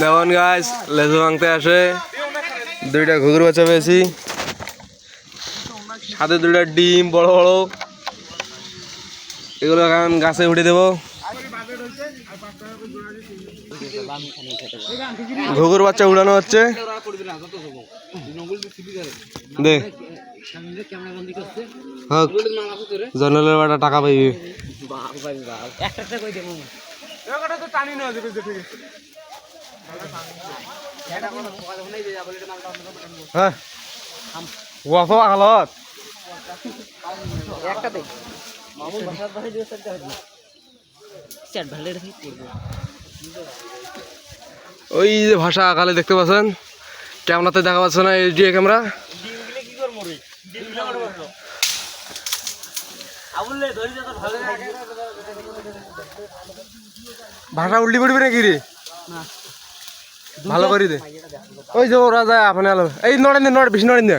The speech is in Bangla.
দেখুন গাছ লেজু ভাঙতে আসে। দুইটা ঘুঘুর বাচ্চা পেয়েছি। সাথে দুইটা ডিম বড় বড়। এগুলো এখন গাছে উঠে দেবো। ঘুঘুর বাচ্চা উড়ানো হচ্ছে। দে। হোক জনলের বাটা টাকা পাইবি। হ্যাঁ। ওয়াফা আলাত ওই যে ভাষা আকালে দেখতে পাচ্ছেন? ক্যামেরাতে দেখা পাচ্ছে না এইচডিএ ক্যামেরা। ভাষা উল্টি পড়বি নাকি রে? ভালো করে দে। ওই যে ওরা যায়, আপনি এই নড়েন দে, নড়, বেশি নড়েন দে।